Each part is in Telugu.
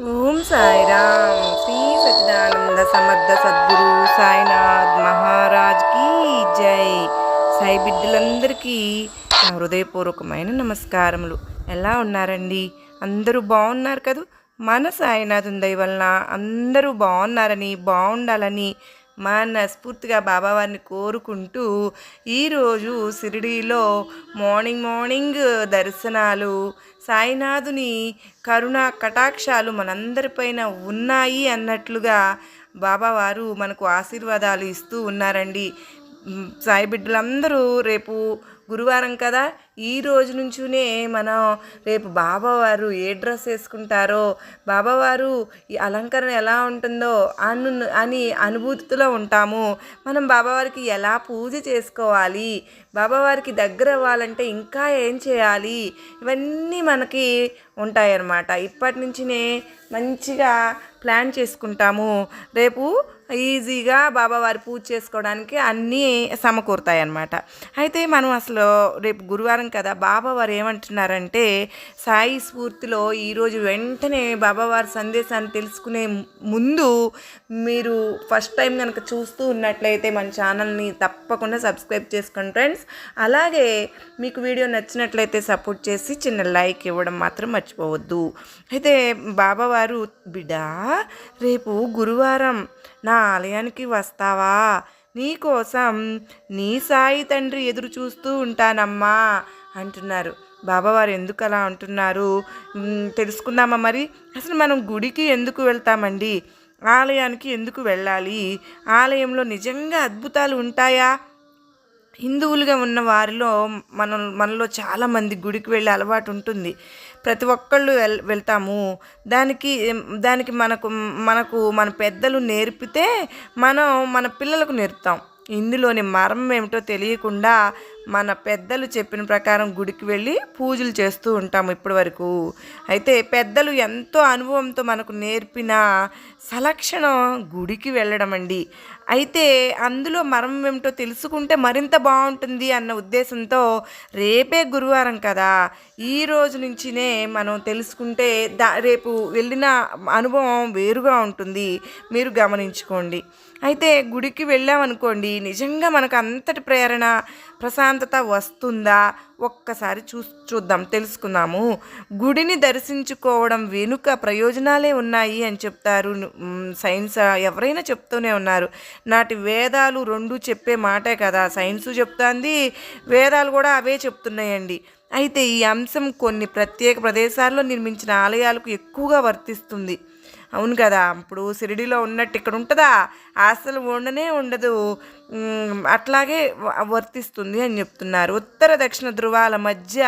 ఓం సాయిరామ్. శ్రీ సచిదానంద సమర్థ సద్గురు సాయినాథ్ మహారాజ్కి జై. సాయి బిడ్డలందరికీ నా హృదయపూర్వకమైన నమస్కారములు. ఎలా ఉన్నారండి? అందరూ బాగున్నారు కదూ? మన సాయినాథ్ దయ వలన అందరూ బాగున్నారని బాగుండాలని మనస్ఫూర్తిగా బాబావారిని కోరుకుంటూ ఈరోజు షిరిడీలో మార్నింగ్ మార్నింగ్ దర్శనాలు సాయినాథుని కరుణా కటాక్షాలు మనందరిపైన ఉన్నాయి అన్నట్లుగా బాబావారు మనకు ఆశీర్వాదాలు ఇస్తూ ఉన్నారండి. సాయి బిడ్డలందరూ రేపు గురువారం కదా ఈ రోజు నుంచునే మనం రేపు బాబావారు ఏ డ్రెస్ వేసుకుంటారో బాబావారు ఈ అలంకరణ ఎలా ఉంటుందో అను అని అనుభూతిలో ఉంటాము. మనం బాబావారికి ఎలా పూజ చేసుకోవాలి బాబావారికి దగ్గర అవ్వాలంటే ఇంకా ఏం చేయాలి ఇవన్నీ మనకి ఉంటాయన్నమాట. ఇప్పటి నుంచినే మంచిగా ప్లాన్ చేసుకుంటాము. రేపు ఈజీగా బాబావారి పూజ చేసుకోవడానికి అన్నీ సమకూరుతాయి అన్నమాట అయితే మనం అసలు రేపు గురువారం కదా బాబావారు ఏమంటున్నారంటే సాయి స్ఫూర్తిలో ఈరోజు వెంటనే బాబావారి సందేశాన్ని తెలుసుకునే ముందు మీరు ఫస్ట్ టైం కనుక చూస్తూ ఉన్నట్లయితే మన ఛానల్ని తప్పకుండా సబ్స్క్రైబ్ చేసుకోండి ఫ్రెండ్స్. అలాగే మీకు వీడియో నచ్చినట్లయితే సపోర్ట్ చేసి చిన్న లైక్ ఇవ్వడం మాత్రం మర్చిపోవద్దు. అయితే బాబావారు బిడ్డా రేపు గురువారం నా ఆలయానికి వస్తావా? నీకోసం నీ సాయి తండ్రి ఎదురు చూస్తూ ఉంటానమ్మా అంటున్నారు. బాబావారు ఎందుకు అలా అంటున్నారు తెలుసుకుందామా మరి? అసలు మనం గుడికి ఎందుకు వెళ్తామండి? ఆలయానికి ఎందుకు వెళ్ళాలి? ఆలయంలో నిజంగా అద్భుతాలు ఉంటాయా? హిందువులుగా ఉన్న వారిలో మన మనలో చాలామంది గుడికి వెళ్ళే అలవాటు ఉంటుంది. ప్రతి ఒక్కళ్ళు వెల్ వెళ్తాము. దానికి దానికి మనకు మనకు మన పెద్దలు నేర్పితే మనం మన పిల్లలకు నేర్పుతాం. ఇందులోని మర్మం ఏమిటో తెలియకుండా మన పెద్దలు చెప్పిన ప్రకారం గుడికి వెళ్ళి పూజలు చేస్తూ ఉంటాము ఇప్పటి వరకు. అయితే పెద్దలు ఎంతో అనుభవంతో మనకు నేర్పిన సలక్షణం గుడికి వెళ్ళడం అండి. అయితే అందులో మరం ఏమిటో తెలుసుకుంటే మరింత బాగుంటుంది అన్న ఉద్దేశంతో రేపే గురువారం కదా. ఈ రోజు నుంచినే మనం తెలుసుకుంటే దా రేపు వెళ్ళిన అనుభవం వేరుగా ఉంటుంది. మీరు గమనించుకోండి. అయితే గుడికి వెళ్ళామనుకోండి నిజంగా మనకు అంతటి ప్రేరణ ప్రశాంతత వస్తుందా? ఒక్కసారి చూ చూద్దాం తెలుసుకుందాము. గుడిని దర్శించుకోవడం వెనుక ప్రయోజనాలే ఉన్నాయి అని చెప్తారు. సైన్స్ ఎవరైనా చెప్తూనే ఉన్నారు. నాటి వేదాలు రెండు చెప్పే మాటే కదా సైన్సు చెప్తాంది వేదాలు కూడా అవే చెప్తున్నాయండి. అయితే ఈ అంశం కొన్ని ప్రత్యేక ప్రదేశాల్లో నిర్మించిన ఆలయాలకు ఎక్కువగా వర్తిస్తుంది. అవును కదా ఇప్పుడు షిరిడిలో ఉన్నట్టు ఇక్కడ ఉంటుందా? అసలు ఉండనే ఉండదు. అట్లాగే వ- వర్తిస్తుంది అని చెప్తున్నారు. ఉత్తర దక్షిణ ధృవాల మధ్య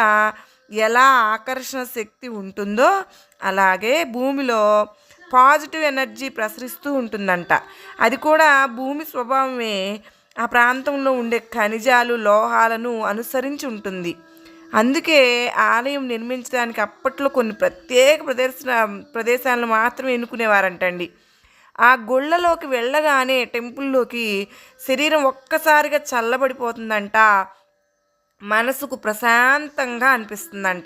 ఎలా ఆకర్షణ శక్తి ఉంటుందో అలాగే భూమిలో పాజిటివ్ ఎనర్జీ ప్రసరిస్తూ ఉంటుందంట. అది కూడా భూమి స్వభావమే. ఆ ప్రాంతంలో ఉండే ఖనిజాలు లోహాలను అనుసరించి ఉంటుంది. అందుకే ఆలయం నిర్మించడానికి అప్పట్లో కొన్ని ప్రత్యేక ప్రదర్శన ప్రదేశాలను మాత్రమే ఎన్నుకునేవారంటండి. ఆ గుళ్ళలోకి వెళ్ళగానే టెంపుల్లోకి శరీరం ఒక్కసారిగా చల్లబడిపోతుందంట. మనసుకు ప్రశాంతంగా అనిపిస్తుందంట.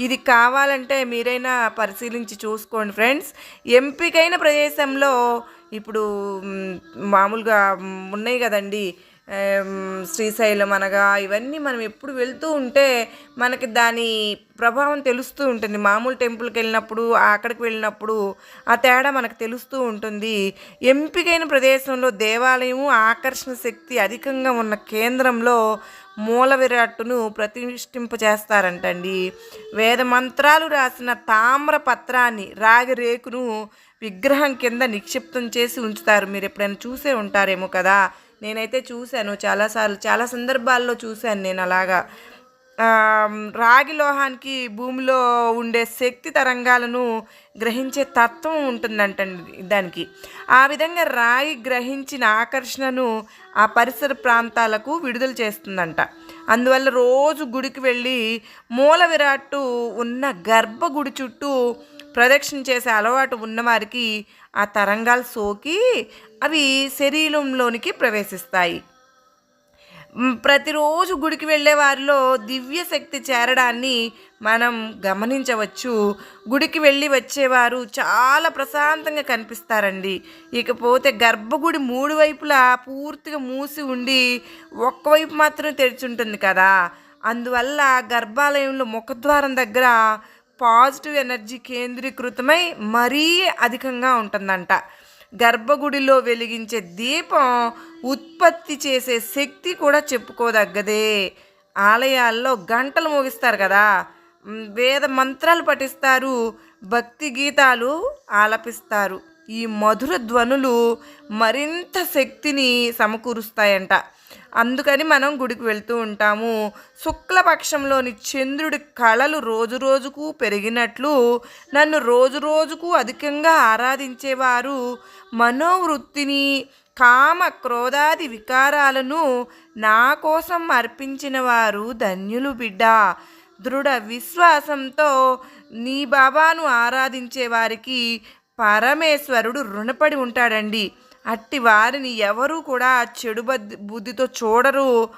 ఇది కావాలంటే మీరైనా పరిశీలించి చూసుకోండి ఫ్రెండ్స్. ఎంపికైన ప్రదేశంలో ఇప్పుడు మామూలుగా ఉన్నాయి కదండి. శ్రీశైలం అనగా ఇవన్నీ మనం ఎప్పుడు వెళ్తూ ఉంటే మనకి దాని ప్రభావం తెలుస్తూ ఉంటుంది. మామూలు టెంపుల్కి వెళ్ళినప్పుడు అక్కడికి వెళ్ళినప్పుడు ఆ తేడా మనకు తెలుస్తూ ఉంటుంది. ఎంపికైన ప్రదేశంలో దేవాలయము ఆకర్షణ శక్తి అధికంగా ఉన్న కేంద్రంలో మూల విరాట్టును ప్రతిష్ఠింపచేస్తారంటండి. వేద మంత్రాలు రాసిన తామ్ర పత్రాన్ని రాగి రేకును విగ్రహం కింద నిక్షిప్తం చేసి ఉంచుతారు. మీరు ఎప్పుడైనా చూసే ఉంటారేమో కదా? నేనైతే చూశాను. చాలాసార్లు చాలా సందర్భాల్లో చూశాను నేను అలాగా. రాగి లోహానికి భూమిలో ఉండే శక్తి తరంగాలను గ్రహించే తత్వం ఉంటుందంటండి దానికి. ఆ విధంగా రాగి గ్రహించిన ఆకర్షణను ఆ పరిసర ప్రాంతాలకు విడుదల చేస్తుందంట. అందువల్ల రోజు గుడికి వెళ్ళి మూల విరాట్టు ఉన్న గర్భగుడి చుట్టూ ప్రదక్షిణ చేసే అలవాటు ఉన్నవారికి ఆ తరంగాలు సోకి అవి శరీరంలోనికి ప్రవేశిస్తాయి. ప్రతిరోజు గుడికి వెళ్ళే వారిలో దివ్య శక్తి చేరడాన్ని మనం గమనించవచ్చు. గుడికి వెళ్ళి వచ్చేవారు చాలా ప్రశాంతంగా కనిపిస్తారండి. ఇకపోతే గర్భగుడి మూడు వైపులా పూర్తిగా మూసి ఉండి ఒక్కవైపు మాత్రమే తెరిచి ఉంటుంది కదా. అందువల్ల గర్భాలయంలో ముఖద్వారం దగ్గర పాజిటివ్ ఎనర్జీ కేంద్రీకృతమై మరీ అధికంగా ఉంటుందంట. గర్భగుడిలో వెలిగించే దీపం ఉత్పత్తి చేసే శక్తి కూడా చెప్పుకోదగ్గదే. ఆలయాల్లో గంటలు మోగిస్తారు కదా. వేద మంత్రాలు పఠిస్తారు భక్తి గీతాలు ఆలపిస్తారు. ఈ మధుర ధ్వనులు మరింత శక్తిని సమకూరుస్తాయంట. అందుకని మనం గుడికి వెళ్తూ ఉంటాము. శుక్లపక్షంలోని చంద్రుడి కళలు రోజు రోజుకు పెరిగినట్లు నన్ను రోజు రోజుకు అధికంగా ఆరాధించేవారు మనోవృత్తిని కామ క్రోధాది వికారాలను నా కోసం అర్పించిన వారు ధన్యులు బిడ్డ. దృఢ విశ్వాసంతో నీ బాబాను ఆరాధించే వారికి పరమేశ్వరుడు రుణపడి ఉంటాడండి. అట్టి వారిని ఎవరు కూడా చెడు బద్ది- బుద్ధితో చూడరు.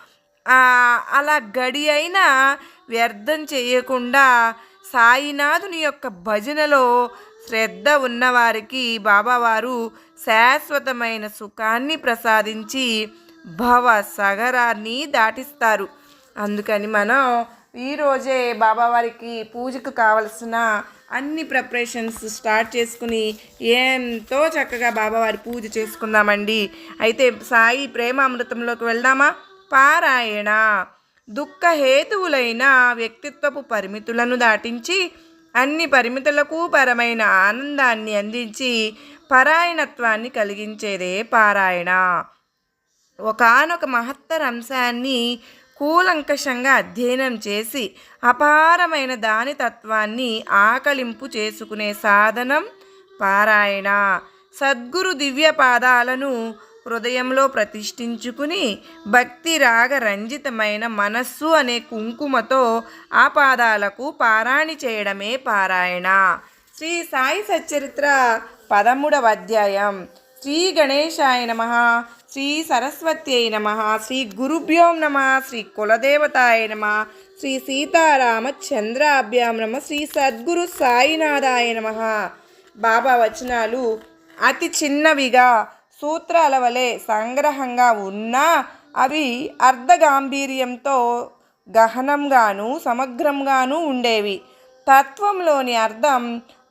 అలా గడి అయినా వ్యర్థం చేయకుండా సాయినాథుని యొక్క భజనలో శ్రద్ధ ఉన్నవారికి బాబావారు శాశ్వతమైన సుఖాన్ని ప్రసాదించి భవ సగరాన్ని దాటిస్తారు. అందుకని మనం ఈరోజే బాబావారికి పూజకు కావలసిన అన్ని ప్రిపరేషన్స్ స్టార్ట్ చేసుకుని ఎంతో చక్కగా బాబావారి పూజ చేసుకుందామండి. అయితే సాయి ప్రేమామృతంలోకి వెళ్దామా? పారాయణ. దుఃఖ హేతువులైన వ్యక్తిత్వపు పరిమితులను దాటించి అన్ని పరిమితులకు పరమైన ఆనందాన్ని అందించి పరాయణత్వాన్ని కలిగించేదే పారాయణ. ఒకానొక మహత్తర అంశాన్ని కూలంకషంగా అధ్యయనం చేసి అపారమైన దాని తత్వాన్ని ఆకలింపు చేసుకునే సాధనం పారాయణ. సద్గురు దివ్య పాదాలను హృదయంలో ప్రతిష్ఠించుకుని భక్తి రాగ రంజితమైన మనస్సు అనే కుంకుమతో ఆ పాదాలకు పారాణి చేయడమే పారాయణ. శ్రీ సాయి సచ్చరిత్ర పదమూడవ అధ్యాయం. శ్రీ గణేశాయ నమ. శ్రీ సరస్వత్యై నమ శ్రీ గురుభ్యోం నమ శ్రీ కులదేవతాయ నమ శ్రీ సీతారామచంద్రాభ్యాం నమ శ్రీ సద్గురు సాయినాథాయ నమ. బాబా వచనాలు అతి చిన్నవిగా సూత్రాల వలె సంగ్రహంగా ఉన్నా అవి అర్ధగాంభీర్యంతో గహనంగాను సమగ్రంగాను ఉండేవి. తత్వంలోని అర్థం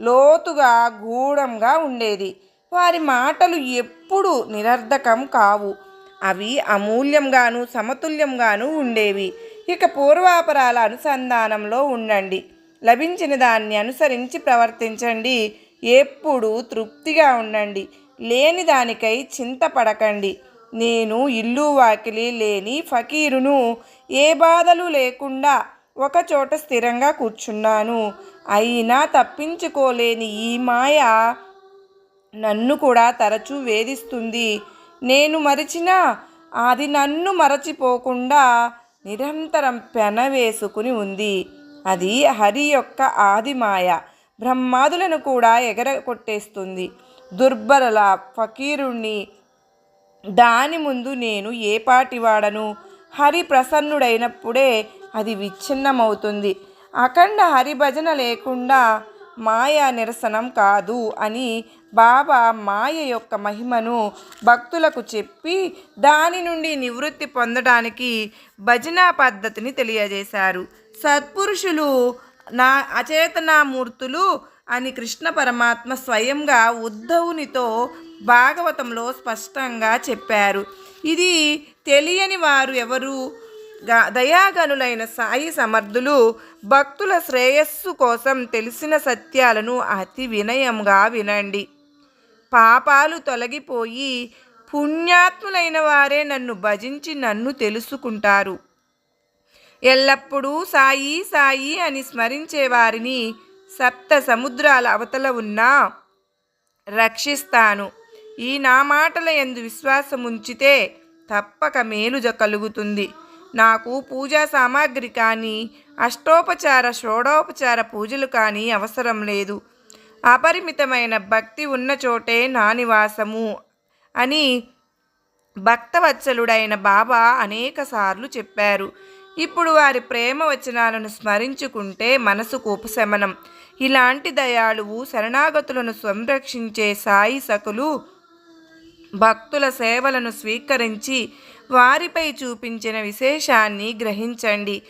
లోతుగా గూఢంగా ఉండేది. వారి మాటలు ఎప్పుడు నిరర్ధకం కావు. అవి అమూల్యంగాను సమతుల్యంగాను ఉండేవి. ఇక పూర్వాపరాల అనుసంధానంలో ఉండండి. లభించిన దాన్ని అనుసరించి ప్రవర్తించండి. ఎప్పుడూ తృప్తిగా ఉండండి. లేని దానికై చింతపడకండి. నేను ఇల్లు వాకిలి లేని ఫకీరును ఏ బాధలు లేకుండా ఒకచోట స్థిరంగా కూర్చున్నాను. అయినా తప్పించుకోలేని ఈ మాయ నన్ను కూడా తరచూ వేధిస్తుంది. నేను మరిచినా అది నన్ను మరచిపోకుండా నిరంతరం పెనవేసుకుని ఉంది. అది హరి యొక్క ఆదిమాయ బ్రహ్మాదులను కూడా ఎగరగొట్టేస్తుంది. దుర్బరల ఫకీరుణ్ణి దాని ముందు నేను ఏ పాటివాడను? హరి ప్రసన్నుడైనప్పుడే అది విచ్ఛిన్నమవుతుంది. అఖండ హరిభజన లేకుండా మాయ నిరసనం కాదు అని బాబా మాయ యొక్క మహిమను భక్తులకు చెప్పి దాని నుండి నివృత్తి పొందడానికి భజనా పద్ధతిని తెలియజేశారు. సత్పురుషులు నా అచేతనామూర్తులు అని కృష్ణ పరమాత్మ స్వయంగా ఉద్ధవునితో భాగవతంలో స్పష్టంగా చెప్పారు. ఇది తెలియని వారు ఎవరు? దయాగనులైన సాయి సమర్థులు భక్తుల శ్రేయస్సు కోసం తెలిసిన సత్యాలను అతి వినయంగా వినండి. పాపాలు తొలగిపోయి పుణ్యాత్ములైన వారే నన్ను భజించి నన్ను తెలుసుకుంటారు. ఎల్లప్పుడూ సాయి సాయి అని స్మరించే వారిని సప్త సముద్రాల అవతల ఉన్నా రక్షిస్తాను. ఈ నా మాటల ఎందు విశ్వాసం ఉంచితే తప్పక మేలు కలుగుతుంది. నాకు పూజా సామాగ్రి కానీ అష్టోపచార షోడోపచార పూజలు కానీ అవసరం లేదు. అపరిమితమైన భక్తి ఉన్న చోటే నా నివాసము అని భక్తవత్సలుడైన బాబా అనేకసార్లు చెప్పారు. ఇప్పుడు వారి ప్రేమ వచనాలను స్మరించుకుంటే మనసుకు ఉపశమనం. ఇలాంటి దయాళువు శరణాగతులను సంరక్షించే సాయి సకులు భక్తుల సేవలను స్వీకరించి వారిపై చూపించిన విశేషాన్ని గ్రహించండి.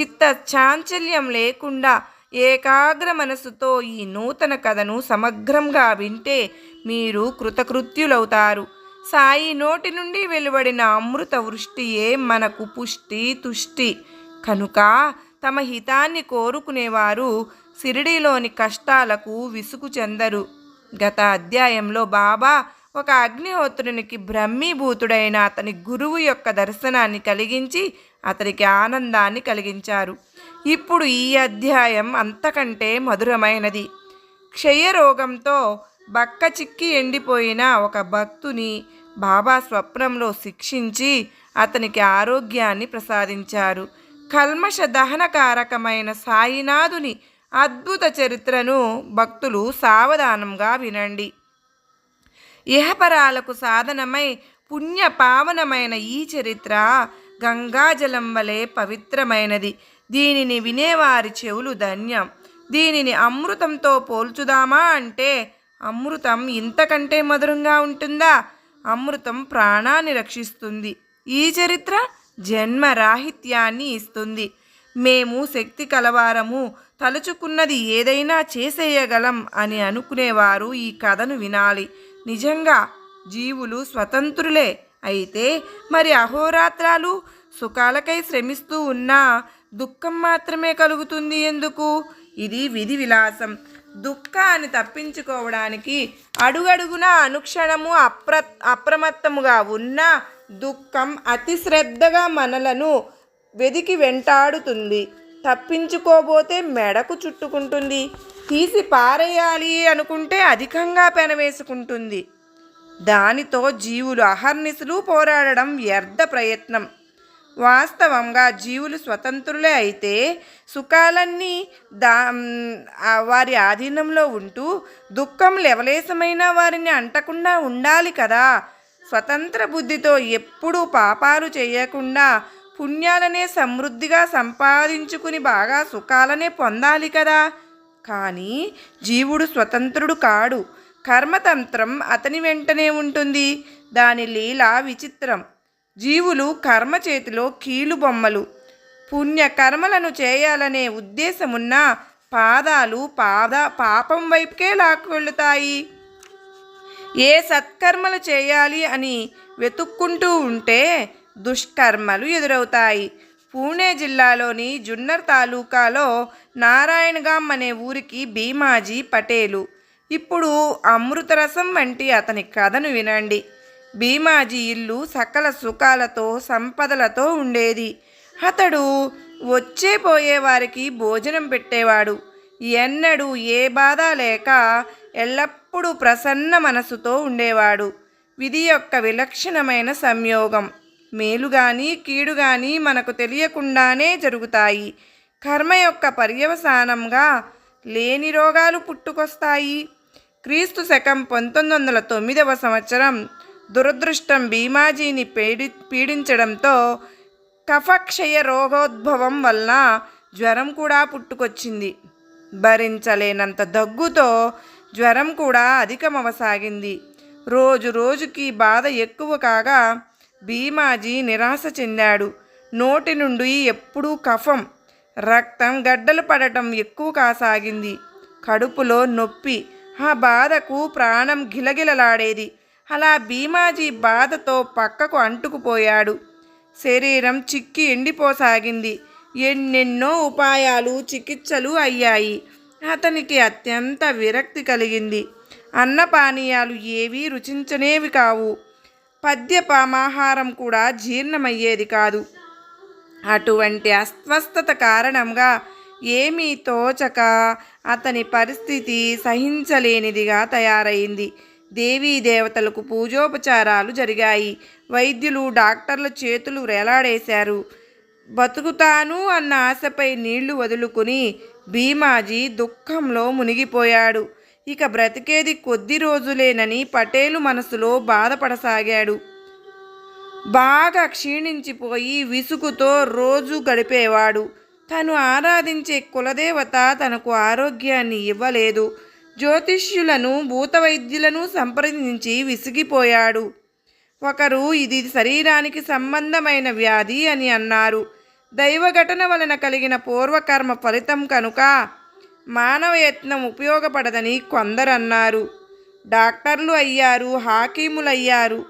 చిత్త చాంచల్యం లేకుండా ఏకాగ్ర మనసుతో ఈ నూతన కథను సమగ్రంగా వింటే మీరు కృతకృత్యులవుతారు. సాయి నోటి నుండి వెలువడిన అమృత వృష్టియే మనకు పుష్టి తుష్టి. కనుక తమ హితాన్ని కోరుకునేవారు సిరిడిలోని కష్టాలకు విసుగు చెందరు. గత అధ్యాయంలో బాబా ఒక అగ్నిహోత్రునికి బ్రహ్మీభూతుడైన అతని గురువు యొక్క దర్శనాన్ని కలిగించి అతనికి ఆనందాన్ని కలిగించారు. ఇప్పుడు ఈ అధ్యాయం అంతకంటే మధురమైనది. క్షయరోగంతో బక్క చిక్కి ఎండిపోయిన ఒక భక్తుని బాబా స్వప్నంలో శిక్షించి అతనికి ఆరోగ్యాన్ని ప్రసాదించారు. కల్మష దహనకారకమైన సాయినాథుని అద్భుత చరిత్రను భక్తులు సావధానంగా వినండి. ఇహపరాలకు సాధనమై పుణ్య పావనమైన ఈ చరిత్ర గంగాజలం వలె పవిత్రమైనది. దీనిని వినేవారి చెవులు ధన్యం. దీనిని అమృతంతో పోల్చుదామా అంటే అమృతం ఇంతకంటే మధురంగా ఉంటుందా? అమృతం ప్రాణాన్ని రక్షిస్తుంది. ఈ చరిత్ర జన్మరాహిత్యాన్ని ఇస్తుంది. మేము శక్తి కలవారము తలుచుకున్నది ఏదైనా చేసేయగలం అని అనుకునేవారు ఈ కథను వినాలి. నిజంగా జీవులు స్వతంత్రులే అయితే మరి అహోరాత్రాలు సుఖాలకై శ్రమిస్తూ ఉన్నా దుఃఖం మాత్రమే కలుగుతుంది ఎందుకు? ఇది విధి విలాసం. దుఃఖాన్ని తప్పించుకోవడానికి అడుగడుగున అనుక్షణము అప్ర అప్రమత్తముగా ఉన్న దుఃఖం అతి శ్రద్ధగా మనలను వెదికి వెంటాడుతుంది. తప్పించుకోబోతే మెడకు చుట్టుకుంటుంది. తీసి పారేయాలి అనుకుంటే అధికంగా పెనవేసుకుంటుంది. దానితో జీవులు అహర్నిశలు పోరాడడం వ్యర్థ ప్రయత్నం. వాస్తవంగా జీవులు స్వతంత్రులే అయితే సుఖాలన్నీ దా వారి ఆధీనంలో ఉంటూ దుఃఖం లెవలేసమైన వారిని అంటకుండా ఉండాలి కదా. స్వతంత్ర బుద్ధితో ఎప్పుడూ పాపాలు చేయకుండా పుణ్యాలనే సమృద్ధిగా సంపాదించుకుని బాగా సుఖాలనే పొందాలి కదా. కానీ జీవుడు స్వతంత్రుడు కాడు. కర్మతంత్రం అతని వెంటనే ఉంటుంది. దాని లీల విచిత్రం. జీవులు కర్మ చేతిలో కీలు బొమ్మలు. పుణ్య కర్మలను చేయాలనే ఉద్దేశమున్న పాదాలు పాద పాపం వైపుకే లాక్కెళ్తాయి ఏ సత్కర్మలు చేయాలి అని వెతుక్కుంటూ ఉంటే దుష్కర్మలు ఎదురవుతాయి. పూణే జిల్లాలోని జున్నర్ తాలూకాలో నారాయణగాం అనే ఊరికి భీమాజీ పటేలు. ఇప్పుడు అమృతరసం వంటి అతని కథను వినండి. భీమాజీ ఇల్లు సకల సుఖాలతో సంపదలతో ఉండేది. అతడు వచ్చే పోయే వారికి భోజనం పెట్టేవాడు. ఎన్నడూ ఏ బాధ లేక ఎల్లప్పుడూ ప్రసన్న మనసుతో ఉండేవాడు. విధి యొక్క విలక్షణమైన సంయోగం. మేలు గాని కీడు గాని మనకు తెలియకుండానే జరుగుతాయి. కర్మ యొక్క పర్యవసానంగా లేని రోగాలు పుట్టుకొస్తాయి. క్రీస్తు శకం పంతొమ్మిది వందల తొమ్మిదవ సంవత్సరం దురదృష్టం భీమాజీని పీడి పీడించడంతో కఫక్షయ రోగోద్భవం వలన జ్వరం కూడా పుట్టుకొచ్చింది. భరించలేనంత దగ్గుతో జ్వరం కూడా అధికమవసాగింది. రోజు రోజుకి బాధ ఎక్కువ కాగా భీమాజీ నిరాశ చెందాడు. నోటి నుండి ఎప్పుడూ కఫం రక్తం గడ్డలు పడటం ఎక్కువ కాసాగింది. కడుపులో నొప్పి ఆ బాధకు ప్రాణం గిలగిలలాడేది. అలా భీమాజీ బాధతో పక్కకు అంటుకుపోయాడు. శరీరం చిక్కి ఎండిపోసాగింది. ఎన్నెన్నో ఉపాయాలు చికిత్సలు అయ్యాయి. అతనికి అత్యంత విరక్తి కలిగింది. అన్నపానీయాలు ఏవీ రుచించనేవి కావు. పద్యపామాహారం కూడా జీర్ణమయ్యేది కాదు. అటువంటి అస్వస్థత కారణంగా ఏమీ తోచక అతని పరిస్థితి సహించలేనిదిగా తయారైంది. దేవీ దేవతలకు పూజోపచారాలు జరిగాయి. వైద్యులు డాక్టర్ల చేతులు వేలాడేశారు బతుకుతాను అన్న ఆశపై నీళ్ళు వదులుకుని భీమాజీ దుఃఖంలో మునిగిపోయాడు. ఇక బ్రతికేది కొద్ది రోజులేనని పటేలు మనసులో బాధపడసాగాడు. బాగా క్షీణించిపోయి విసుగుతో రోజు గడిపేవాడు. తను ఆరాధించే కులదేవత తనకు ఆరోగ్యాన్ని ఇవ్వలేదు. జ్యోతిష్యులను భూతవైద్యులను సంప్రదించి విసిగిపోయాడు. ఒకరు ఇది శరీరానికి సంబంధమైన వ్యాధి అని అన్నారు. దైవఘటన వలన కలిగిన పూర్వకర్మ ఫలితం కనుక మానవ యత్నం ఉపయోగపడదని కొందరు అన్నారు డాక్టర్లు అయ్యారు హాకీములు అయ్యారు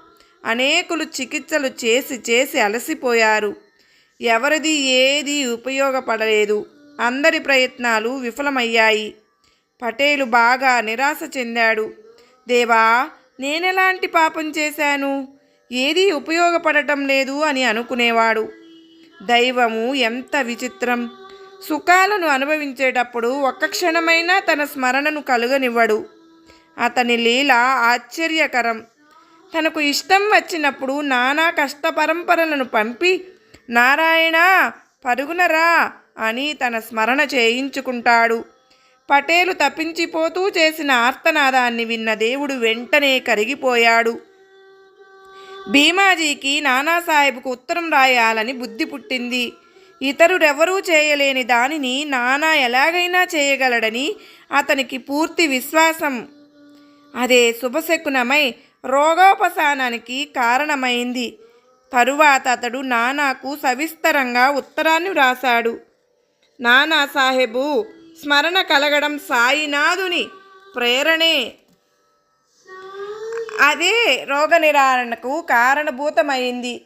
అనేకులు చికిత్సలు చేసి చేసి అలసిపోయారు. ఎవరిది ఏది ఉపయోగపడలేదు. అందరి ప్రయత్నాలు విఫలమయ్యాయి. పటేలు బాగా నిరాశ చెందాడు. దేవా నేనెలాంటి పాపం చేశాను? ఏదీ ఉపయోగపడటం లేదు అని అనుకునేవాడు. దైవము ఎంత విచిత్రం! సుఖాలను అనుభవించేటప్పుడు ఒక్క క్షణమైనా తన స్మరణను కలుగనివ్వడు. అతని లీల ఆశ్చర్యకరం. తనకు ఇష్టం వచ్చినప్పుడు నానా కష్ట పరంపరలను పంపి నారాయణ పరుగునరా అని తన స్మరణ చేయించుకుంటాడు. పటేలు తప్పించిపోతూ చేసిన ఆర్తనాదాన్ని విన్న దేవుడు వెంటనే కరిగిపోయాడు. భీమాజీకి నానాసాహెబ్కు ఉత్తరం రాయాలని బుద్ధి పుట్టింది. ఇతరురెవరూ చేయలేని దానిని నానా ఎలాగైనా చేయగలడని అతనికి పూర్తి విశ్వాసం. అదే శుభశకునమై రోగోపశానానికి కారణమైంది. తరువాత అతడు నానాకు సవిస్తరంగా ఉత్తరాన్ని వ్రాశాడు. నానా సాహెబు స్మరణ కలగడం సాయినాథుని ప్రేరణే. అదే రోగ నివారణకు కారణభూతమైంది.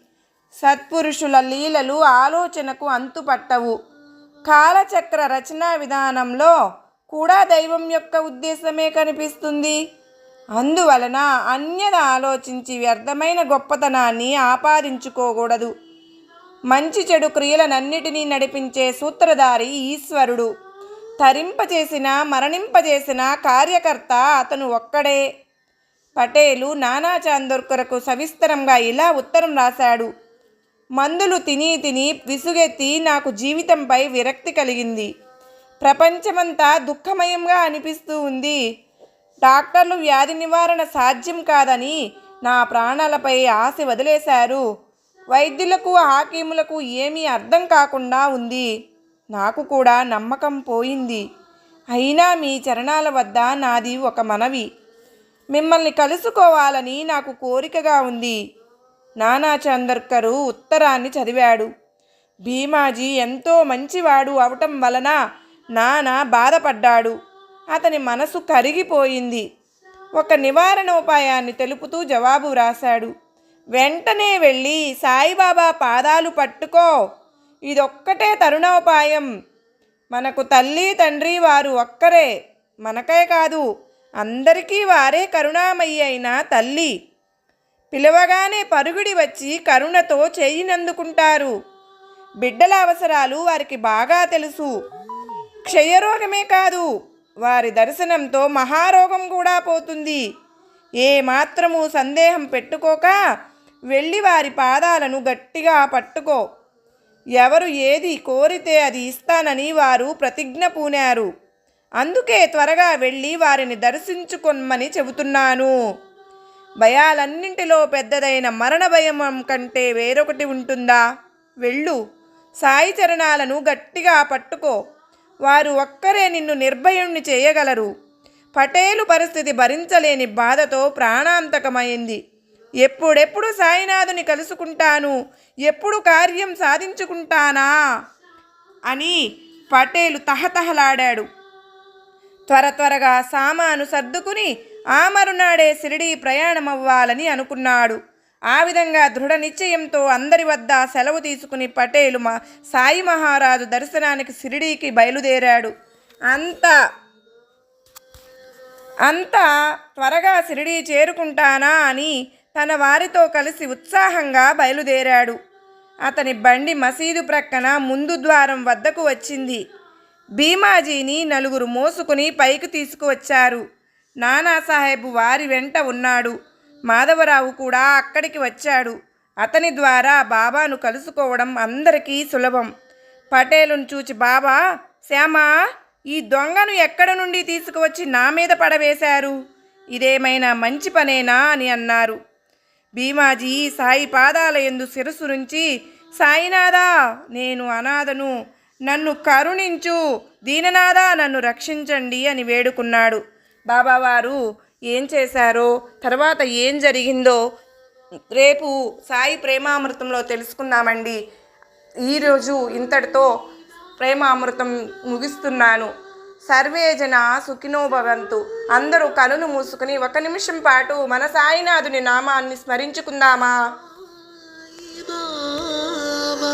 సత్పురుషుల లీలలు ఆలోచనకు అంతుపట్టవు. కాలచక్ర రచనా విధానంలో కూడా దైవం యొక్క ఉద్దేశమే కనిపిస్తుంది. అందువలన అన్యద ఆలోచించి వ్యర్థమైన గొప్పతనాన్ని ఆపాదించుకోకూడదు. మంచి చెడు క్రియలనన్నిటినీ నడిపించే సూత్రధారి ఈశ్వరుడు. తరింపచేసిన మరణింపజేసిన కార్యకర్త అతను ఒక్కడే. పటేలు నానా చాందోర్కర్కు సవిస్తరంగా ఇలా ఉత్తరం రాశాడు. మందులు తిని తిని విసుగెత్తి నాకు జీవితంపై విరక్తి కలిగింది. ప్రపంచమంతా దుఃఖమయంగా అనిపిస్తూ ఉంది. డాక్టర్లు వ్యాధి నివారణ సాధ్యం కాదని నా ప్రాణాలపై ఆశ వదిలేశారు. వైద్యులకు హాకీములకు ఏమీ అర్థం కాకుండా ఉంది. నాకు కూడా నమ్మకం పోయింది. అయినా మీ చరణాల వద్ద నాది ఒక మనవి. మిమ్మల్ని కలుసుకోవాలని నాకు కోరికగా ఉంది. నానా చందర్కరు ఉత్తరాన్ని చదివాడు. భీమాజీ ఎంతో మంచివాడు అవటం వలన నానా బాధపడ్డాడు. అతని మనసు కరిగిపోయింది. ఒక నివారణ ఉపాయాన్ని తెలుపుతూ జవాబు వ్రాశాడు వెంటనే వెళ్ళి సాయిబాబా పాదాలు పట్టుకో. ఇదొక్కటే తరుణోపాయం. మనకు తల్లి తండ్రి వారు ఒక్కరే. మనకే కాదు అందరికీ వారే కరుణామయ్యి అయిన తల్లి. పిలవగానే పరుగుడి వచ్చి కరుణతో చేయినందుకుంటారు. బిడ్డల అవసరాలు వారికి బాగా తెలుసు. క్షయరోగమే కాదు వారి దర్శనంతో మహారోగం కూడా పోతుంది. ఏ మాత్రము సందేహం పెట్టుకోక వెళ్ళి వారి పాదాలను గట్టిగా పట్టుకో. ఎవరు ఏది కోరితే అది ఇస్తానని వారు ప్రతిజ్ఞ పూనారు. అందుకే త్వరగా వెళ్ళి వారిని దర్శించుకొమ్మని చెబుతున్నాను. భయాలన్నింటిలో పెద్దదైన మరణ భయం కంటే వేరొకటి ఉంటుందా? వెళ్ళు. సాయి చరణాలను గట్టిగా పట్టుకో. వారు ఒక్కరే నిన్ను నిర్భయుణ్ణి చేయగలరు. పటేలు పరిస్థితి భరించలేని బాధతో ప్రాణాంతకమైంది. ఎప్పుడెప్పుడు సాయినాథుని కలుసుకుంటాను? ఎప్పుడు కార్యం సాధించుకుంటానా? అని పటేలు తహతహలాడాడు. త్వర త్వరగా సామాను సర్దుకుని ఆ మరునాడే షిరిడీ ప్రయాణమవ్వాలని అనుకున్నాడు. ఆ విధంగా దృఢ నిశ్చయంతో అందరి వద్ద సెలవు తీసుకుని పటేలు మా సాయి మహారాజు దర్శనానికి షిరిడీకి బయలుదేరాడు. అంత అంత త్వరగా షిరిడీ చేరుకుంటానా అని తన వారితో కలిసి ఉత్సాహంగా బయలుదేరాడు. అతని బండి మసీదు ప్రక్కన ముందు ద్వారం వద్దకు వచ్చింది. భీమాజీని నలుగురు మోసుకుని పైకి తీసుకువచ్చారు. నానాసాహెబ్ వారి వెంట ఉన్నాడు. మాధవరావు కూడా అక్కడికి వచ్చాడు. అతని ద్వారా బాబాను కలుసుకోవడం అందరికీ సులభం. పటేలును చూచి బాబా శ్యామా ఈ దొంగను ఎక్కడ నుండి తీసుకువచ్చి నా మీద పడవేశారు? ఇదేమైనా మంచి పనేనా? అని అన్నారు. భీమాజీ సాయి పాదాల ఎందు శిరసు నుంచి సాయినాథా నేను అనాథను. నన్ను కరుణించు. దీననాథా నన్ను రక్షించండి అని వేడుకున్నాడు. బాబావారు ఏం చేశారో తర్వాత ఏం జరిగిందో రేపు సాయి ప్రేమామృతంలో తెలుసుకుందామండి. ఈరోజు ఇంతటితో ప్రేమామృతం ముగిస్తున్నాను. సర్వే జన సుఖినో భవంతు. అందరూ కనులు మూసుకుని ఒక నిమిషం పాటు మన సాయినాథుని నామాన్ని స్మరించుకుందామా? బాబా